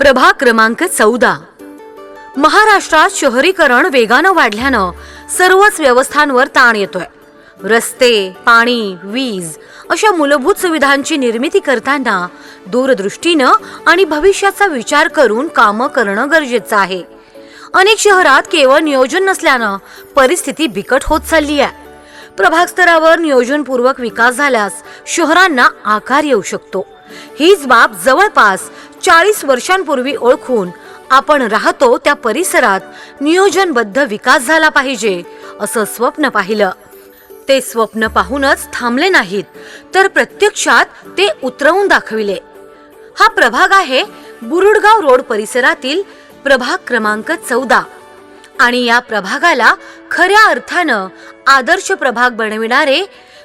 प्रभाग क्रमांक चौदा. महाराष्ट्रात शहरीकरण वेगानं वाढल्यानं सर्वच व्यवस्थांवर ताण येतोय. रस्ते पाणी वीज अशा मूलभूत सुविधांची निर्मिती करताना दूरदृष्टीनं आणि भविष्याचा विचार करून कामं करणं गरजेचं आहे. अनेक शहरात केवळ नियोजन नसल्यानं परिस्थिती बिकट होत चालली आहे प्रभाग स्तरावर नियोजनपूर्वक विकास झाल्यास शहरांना आकार येऊ शकतो. हीच बाब जवळपास चाळीस वर्षांपूर्वी ओळखून आपण राहतो त्या परिसरात नियोजनबद्ध विकास झाला पाहिजे असं स्वप्न पाहिलं. ते स्वप्न पाहूनच थांबले नाहीत तर प्रत्यक्षात ते उतरवून दाखविले. हा प्रभाग आहे बुरुडगाव रोड परिसरातील प्रभाग क्रमांक चौदा. आणि या प्रभागाला खऱ्या अर्थानं आदर्श प्रभाग बनविणारे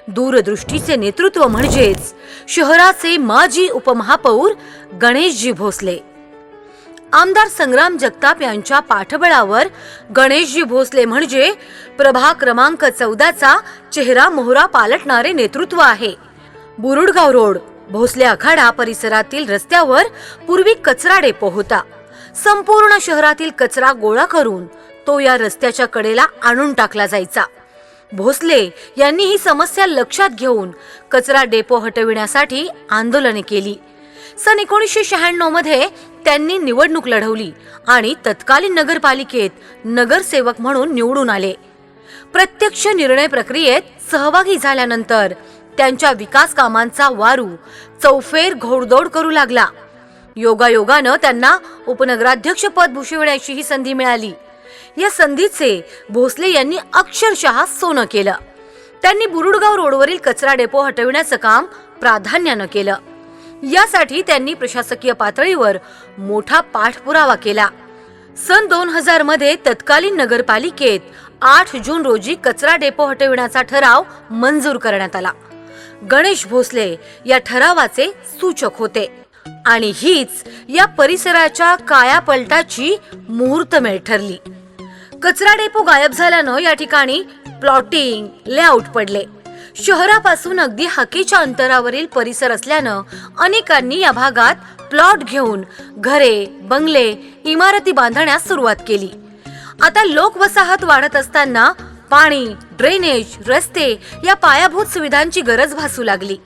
दूरदृष्टीचे नेतृत्व म्हणजेच शहराचे माजी उपमहापौर गणेशजी भोसले. आमदार संग्राम जगताप यांच्या पाठबळावर गणेशजी भोसले म्हणजे प्रभा क्रमांक चौदाचा चेहरा मोहरा पालटणारे नेतृत्व आहे. बुरुडगाव रोड भोसले आखाडा परिसरातील रस्त्यावर पूर्वी कचरा डेपो होता. संपूर्ण शहरातील कचरा गोळा करून तो या रस्त्याच्या कडेला आणून टाकला जायचा. भोसले यांनी ही समस्या लक्षात घेऊन कचरा डेपो हटविण्यासाठी आंदोलने केली. सन एकोणीसशे शहाण्णवमध्ये त्यांनी निवडणूक लढवली आणि तत्कालीन नगरपालिकेत नगरसेवक म्हणून निवडून आले. प्रत्यक्ष निर्णय प्रक्रियेत सहभागी झाल्यानंतर त्यांच्या विकास कामांचा वारू चौफेर घोडदौड करू लागला. योगायोगानं त्यांना उपनगराध्यक्ष पद भूषविण्याची ही संधी मिळाली. या संधीचे भोसले यांनी अक्षरशः सोनं केलं. त्यांनी बुरुडगाव रोडवरील कचरा डेपो हटविण्याचं काम प्राधान्यानं केलं. यासाठी त्यांनी प्रशासकीय पातळीवर मोठा पाठपुरावा केला. सन दोन हजारमध्ये तत्कालीन नगरपालिकेत आठ जून रोजी कचरा डेपो हटविण्याचा ठराव मंजूर करण्यात आला. गणेश भोसले या ठरावाचे सूचक होते आणि हीच या परिसराच्या कायापलटाची मुहूर्तमेळ ठरली. कचरा डेपो गायब झाल्यानं या ठिकाणी प्लॉटिंग लेआउट पडले. शहरापासून अगदी हाकेच्या अंतरावरील परिसर असल्यानं अनेकांनी या भागात प्लॉट घेऊन घरे बंगले इमारती बांधण्यास सुरुवात केली. आता लोकवसाहत वाढत असताना पाणी ड्रेनेज रस्ते या पायाभूत सुविधांची गरज भासू लागली.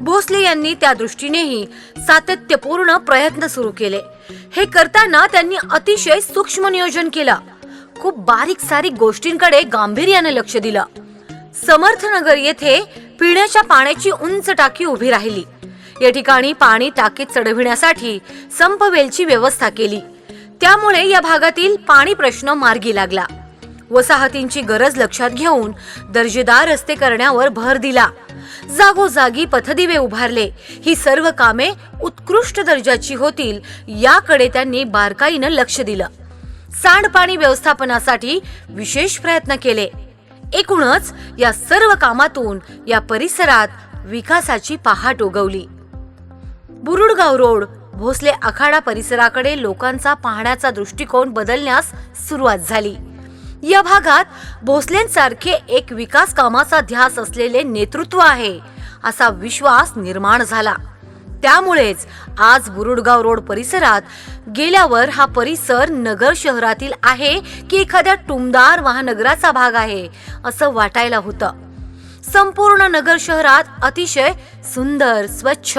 भोसले यांनी त्या दृष्टीनेही सातत्यपूर्ण प्रयत्न सुरू केले. हे करताना त्यांनी अतिशय सूक्ष्म नियोजन केलं. खूप बारीक सारीक गोष्टींकडे गांभीर्याने लक्ष दिलं. समर्थनगर येथे पिण्याच्या पाण्याची उंच टाकी उभी राहिली. या ठिकाणी पाणी टाकीत चढविण्यासाठी संपवेलची व्यवस्था केली. त्यामुळे या भागातील पाणी प्रश्न मार्गी लागला. वसाहतींची गरज लक्षात घेऊन दर्जेदार रस्ते करण्यावर भर दिला. जागोजागी पथदिवे उभारले. ही सर्व कामे उत्कृष्ट दर्जाची होतील याकडे त्यांनी बारकाईनं लक्ष दिलं. सांडपाणी व्यवस्थापनासाठी विशेष प्रयत्न केले. एकूणच या सर्व कामातून या परिसरात विकासाची पहाट उगवली. बुरुडगाव रोड भोसले आखाडा परिसराकडे लोकांचा पाहण्याचा दृष्टिकोन बदलण्यास सुरुवात झाली. या भागात भोसलेंसारखे एक विकास कामाचा ध्यास असलेले नेतृत्व आहे असा विश्वास निर्माण झाला. त्यामुळेच आज बुरुडगाव रोड परिसरात गेल्यावर हा परिसर नगर शहरातील आहे की एखाद्या टुमदार महानगराचा भाग आहे असं वाटायला होतं. संपूर्ण नगर शहरात अतिशय सुंदर स्वच्छ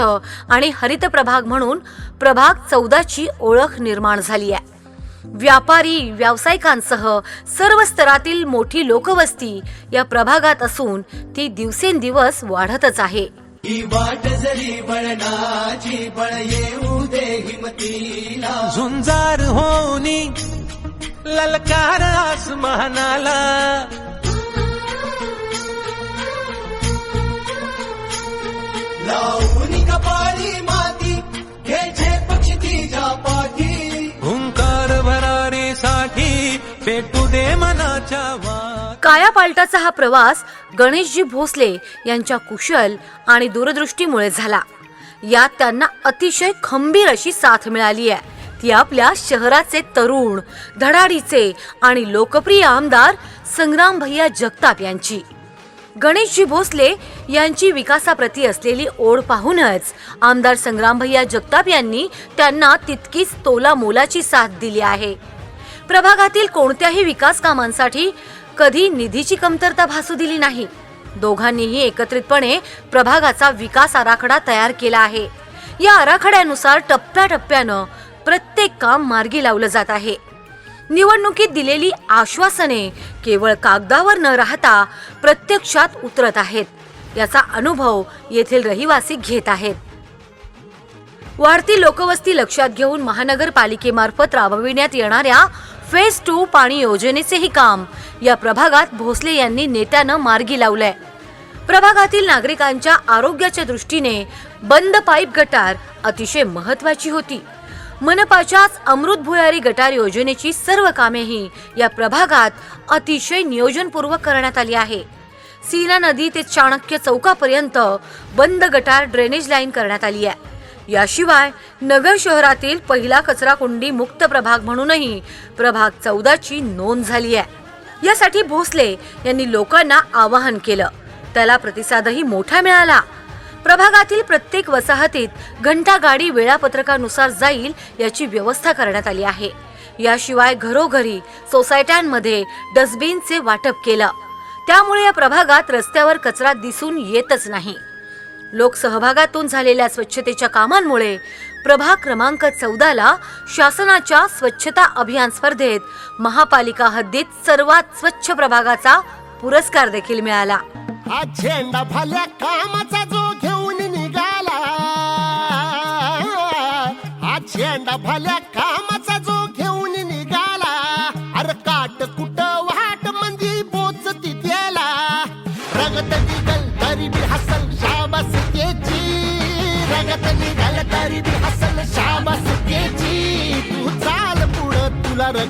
आणि हरित प्रभाग म्हणून प्रभाग चौदाची ओळख निर्माण झाली आहे. व्यापारी व्यावसायिकांसह सर्व स्तरातील मोठी लोकवस्ती या प्रभागात असून ती दिवसेंदिवस वाढतच आहे. ही वाट जरी बळणाची बळ येऊ दे हिमतीला झुंजार होनी ललकार आसमानाला लावून कपाळी माती घ्यायचे पक्षी तिच्या पाठी हुंकार भरारीसाठी पेटू दे मनाच्या वाट कायापालटाचा हा प्रवास गणेशजी भोसले यांच्या कुशल आणि दूरदृष्टीमुळे झाला. यात त्यांना अतिशय खंबीर अशी साथ मिळाली आहे. ती आपल्या शहराचे तरुण धडाडीचे आणि लोकप्रिय आमदार संग्राम भैया जगताप यांची. गणेशजी भोसले यांची विकासाप्रती असलेली ओढ पाहूनच आमदार संग्रामभैया जगताप यांनी त्यांना तितकीच तोला मोलाची साथ दिली आहे. प्रभागातील कोणत्याही विकास कामांसाठी कधी निधीची कमतरता भासू दिली नाही. दोघांनीही एकत्रितपणे प्रभागाचा विकास आराखडा तयार केला आहे. या आराखड्यानुसार टप्प्याटप्प्यानं प्रत्येक काम मार्गी लावलं जात आहे. निवडणुकीत दिलेली आश्वासने केवळ कागदावर न राहता प्रत्यक्षात उतरत आहेत. याचा अनुभव येथील रहिवासी घेत आहेत. वाढती लोकवस्ती लक्षात घेऊन महानगरपालिकेमार्फत राबविण्यात येणाऱ्या फेज टू पाणी योजनेचेही काम. या प्रभागात भोसले यांनी नेत्यानं मार्गी लावलंय. प्रभागातील नागरिकांच्या आरोग्याच्या दृष्टीने बंद पाईप गटार अतिशय महत्वाची होती. मनपाच्याच अमृत भुयारी गटार योजनेची सर्व कामेही या प्रभागात अतिशय नियोजनपूर्वक करण्यात आली आहे. सीना नदी ते चाणक्य चौकापर्यंत बंद गटार ड्रेनेज लाईन करण्यात आली आहे. याशिवाय नगर शहरातील पहिला कचरा कुंडी मुक्त प्रभाग म्हणूनही प्रभाग चौदाची नोंद झाली आहे. यासाठी भोसले यांनी लोकांना आवाहन केलं. त्याला प्रतिसादही मोठा मिळाला. प्रभागातील प्रत्येक वसाहतीत घंटा गाडी वेळापत्रकानुसार जाईल याची व्यवस्था करण्यात आली आहे. याशिवाय घरोघरी सोसायट्यांमध्ये डस्टबिनचे वाटप केलं. त्यामुळे या प्रभागात रस्त्यावर कचरा दिसून येतच नाही. लोकसहभागातून झालेल्या स्वच्छतेच्या कामांमुळे प्रभाग क्रमांक चौदाला शासनाच्या स्वच्छता अभियान स्पर्धेत महापालिका हद्दीत सर्वात स्वच्छ प्रभागाचा पुरस्कार देखील मिळाला. हा झेंडा भल्या कामाचा जो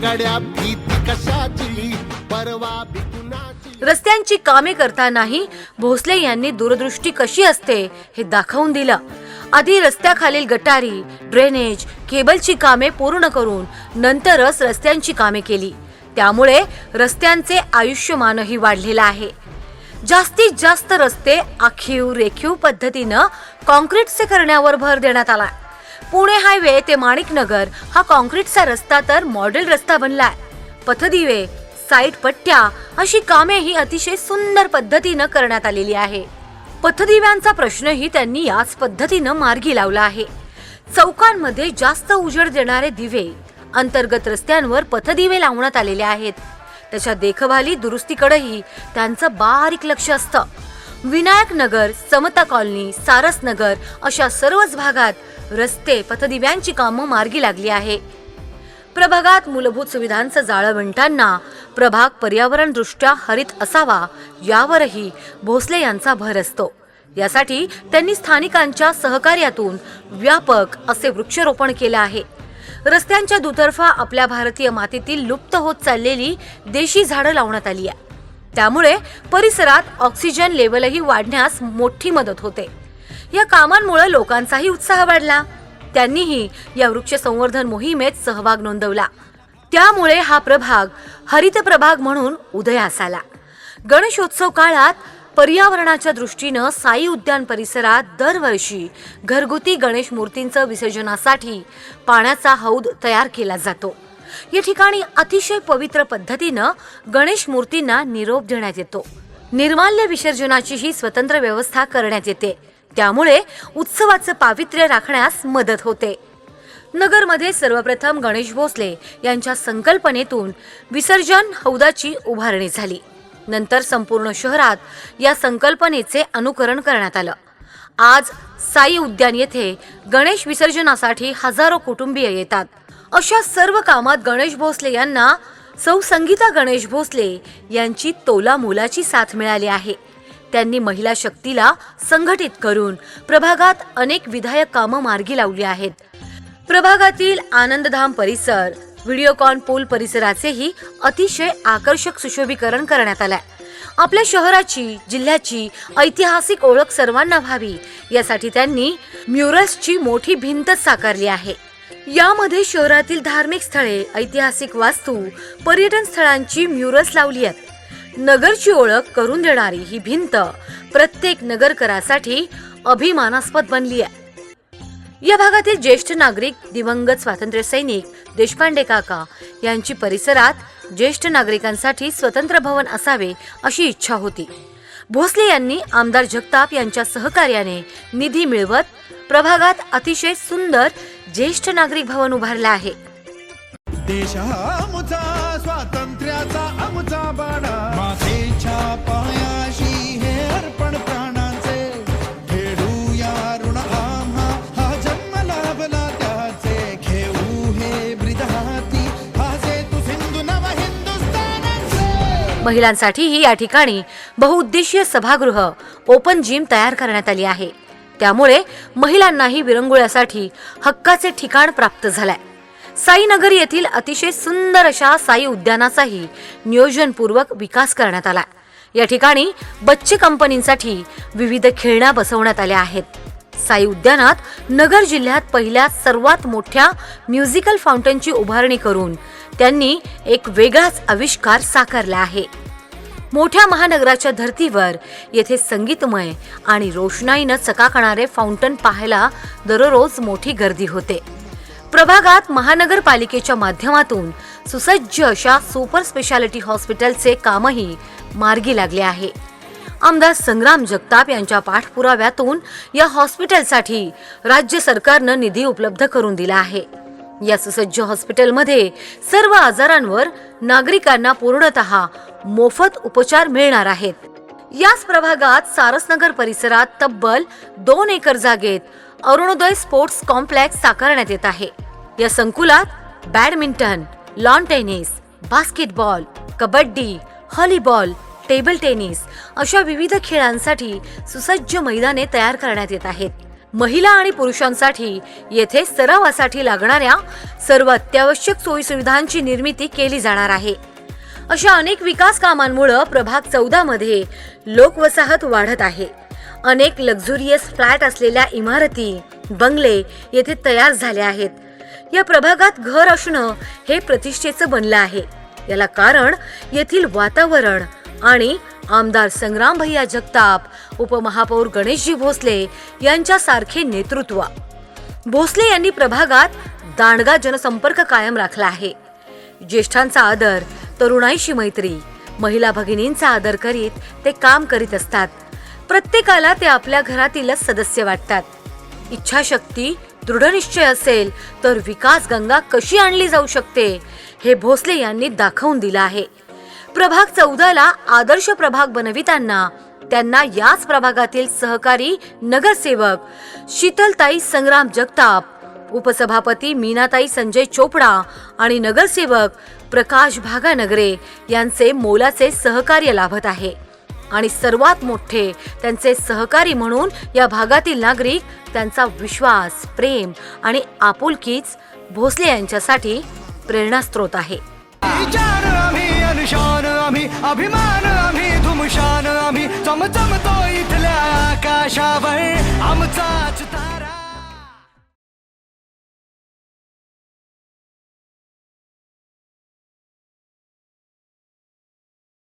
गड्या भीती कशाची? परवा रस्त्यांची कामे करतानाही भोसले यांनी दूरदृष्टी कशी असते हे दाखवून दिलं. आधी रस्त्याखालील गटारी ड्रेनेज केबलची कामे पूर्ण करून नंतरच रस्त्यांची कामे केली. त्यामुळे रस्त्यांचे आयुष्यमानही वाढलेलं आहे. जास्तीत जास्त रस्ते आखीव रेखीव पद्धतीनं कॉन्क्रीटचे करण्यावर भर देण्यात आला. पुणे हायवे ते माणिकनगर हा कॉन्क्रीटचा रस्ता तर मॉडेल रस्ता बनलाय. पथदिवे साईट पट्ट्या अशी कामेही अतिशय सुंदर पद्धतीनं करण्यात आलेली आहे. पथदिव्यांचा प्रश्नही त्यांनी याच पद्धतीनं मार्गी लावला आहे. चौकांमध्ये जास्त उजेड देणारे दिवे अंतर्गत रस्त्यांवर पथदिवे लावण्यात आलेले आहेत. त्याच्या देखभाली दुरुस्तीकडेही त्यांचं बारीक लक्ष असतं. विनायक नगर समता कॉलनी सारस नगर अशा सर्वच भागात रस्ते पथदिव्यांची कामं मार्गी लागली आहे. प्रभागात मूलभूत सुविधांचं जाळं विणताना प्रभाग पर्यावरण दृष्ट्या हरित असावा यावरही भोसले यांचा भर असतो. यासाठी त्यांनी स्थानिकांच्या सहकार्यातून व्यापक असे वृक्षारोपण केलं आहे. रस्त्यांच्या दुतर्फा आपल्या भारतीय मातीतील लुप्त होत चाललेली देशी झाडं लावण्यात आली आहे त्यामुळे परिसरात ऑक्सिजन लेवलही वाढण्यास मोठी मदत होते. या कामांमुळे लोकांचाही उत्साह वाढला. त्यांनीही या वृक्ष संवर्धन मोहिमेत सहभाग नोंदवला. त्यामुळे हा प्रभाग हरित प्रभाग म्हणून उदयास आला गणेशोत्सव काळात पर्यावरणाच्या दृष्टीनं साई उद्यान परिसरात दरवर्षी घरगुती गणेश मूर्तींचं विसर्जनासाठी पाण्याचा हौद तयार केला जातो. या ठिकाणी अतिशय पवित्र पद्धतीनं गणेश मूर्तींना निरोप देण्यात येतो. निर्माल्य विसर्जनाची ही स्वतंत्र व्यवस्था करण्यात येते. त्यामुळे उत्सवाचं पावित्र्य राखण्यास मदत होते. नगरमध्ये सर्वप्रथम गणेश भोसले यांच्या संकल्पनेतून विसर्जन हौदाची उभारणी झाली. नंतर संपूर्ण शहरात या संकल्पनेचे अनुकरण करण्यात आलं. आज साई उद्यान येथे गणेश विसर्जनासाठी हजारो कुटुंबीय येतात. अशा सर्व कामात गणेश भोसले यांना सौ संगीता गणेश भोसले यांची तोला मोलाची साथ मिळाली आहे. त्यांनी महिला शक्तीला संघटित करून प्रभागात अनेक विधायक कामं मार्गी लावली आहेत. प्रभागातील आनंदधाम परिसर व्हिडिओकॉन पूल परिसराचेही अतिशय आकर्षक सुशोभीकरण करण्यात आलंय. आपल्या शहराची जिल्ह्याची ऐतिहासिक ओळख सर्वांना व्हावी यासाठी त्यांनी म्युरल्सची मोठी भिंत साकारली आहे. यामध्ये शहरातील धार्मिक स्थळे ऐतिहासिक वास्तू पर्यटन स्थळांची म्युरल्स लावली आहेत. नगरची ओळख करून देणारी ही भिंत प्रत्येक नगरकरासाठी अभिमानास्पद बनली आहे. या भागातील ज्येष्ठ नागरिक दिवंगत स्वातंत्र्य सैनिक देशपांडे काका यांची परिसरात ज्येष्ठ नागरिकांसाठी स्वतंत्र भवन असावे अशी इच्छा होती. भोसले यांनी आमदार जगताप यांच्या सहकार्याने निधी मिळवत प्रभागात अतिशय सुंदर ज्येष्ठ नागरिक भवन उभारले आहे. देश आमचा स्वातंत्र्याचा आमचा बाणा महिलांसाठीही या ठिकाणी बहुउद्देशीय सभागृह ओपन जिम तयार करण्यात आली आहे. त्यामुळे महिलांनाही विरंगुळ्यासाठी हक्काचे ठिकाण प्राप्त झालंय. साईनगर येथील अतिशय सुंदर अशा साई उद्यानाचाही नियोजनपूर्वक विकास करण्यात आला. या ठिकाणी बच्चे कंपनींसाठी विविध खेळण्या बसवण्यात आल्या आहेत. साई उद्यानात नगर जिल्ह्यात पहिल्या सर्वात मोठ्या म्युझिकल फाउंटनची उभारणी करून त्यांनी एक वेगळाच आविष्कार साकारला आहे. मोठ्या महानगराच्या धर्तीवर येथे संगीतमय आणि रोषणाईनं चकाकणारे फाउंटन पाहायला दररोज मोठी गर्दी होते. प्रभागात महानगरपालिकेच्या माध्यमातून सुसज्ज अशा सुपर स्पेशालिटी हॉस्पिटलचे कामही मार्गी लागले आहे. आमदार संग्राम जगताप यांच्या पाठपुराव्यातून या हॉस्पिटलसाठी राज्य सरकारनं निधी उपलब्ध करून दिला आहे. या सुसज्ज हॉस्पिटलमध्ये सर्व आजारांवर नागरिकांना पूर्णतः मोफत उपचार मिळणार आहेत. याच प्रभागात सारसनगर परिसरात तब्बल दोन एकर जागेत अरुणोदय स्पोर्ट्स कॉम्प्लेक्स साकारण्यात येत आहे. या संकुलात badminton lawn tennis basketball kabaddi volleyball table tennis अशा विविध खेळांसाठी सुसज्ज मैदाने तयार करण्यात येत आहेत. महिला आणि पुरुषांसाठी येथे सरावासाठी लागणाऱ्या सर्व अत्यावश्यक सोयी सुविधांची निर्मिती केली जाणार आहे. अशा अनेक विकास कामांमुळे प्रभाग चौदा मध्ये लोकवसाहत वाढत आहे. अनेक लक्झुरियस फ्लॅट असलेल्या इमारती बंगले येथे तयार झाले आहेत. या प्रभागात घर असणं हे प्रतिष्ठेचं बनलं आहे. याला कारण येथील वातावरण आणि आमदार संग्राम भैया जगताप उपमहापौर गणेशजी भोसले यांच्यासारखे नेतृत्व. भोसले यांनी प्रभागात दांडगा जनसंपर्क कायम राखला आहे. ज्येष्ठांचा आदर तरुणाईशी मैत्री महिला भगिनींचा आदर करीत ते काम करीत असतात. प्रत्येकाला ते आपल्या घरातीलच सदस्य वाटतात. इच्छाशक्ती दृढनिश्चय असेल तर विकास गंगा कशी आणली जाऊ शकते हे भोसले यांनी दाखवून दिलं आहे. प्रभाग चौदाला आदर्श प्रभाग बनविताना त्यांना याच प्रभागातील सहकारी नगरसेवक शीतलताई संग्राम जगताप उपसभापती मीनाताई संजय चोपडा आणि नगरसेवक प्रकाश भागा नगरे यांचे मोलाचे सहकार्य लाभत आहे. आणि सर्वात मोठे त्यांचे सहकारी म्हणून या भागातील नागरिक त्यांचा विश्वास प्रेम आणि आपुलकीच भोसले यांच्यासाठी प्रेरणास्त्रोत आहे. अभिमान आम्ही धुमशान आम्ही चमचमतो इथल्या आकाशावर. आमचाच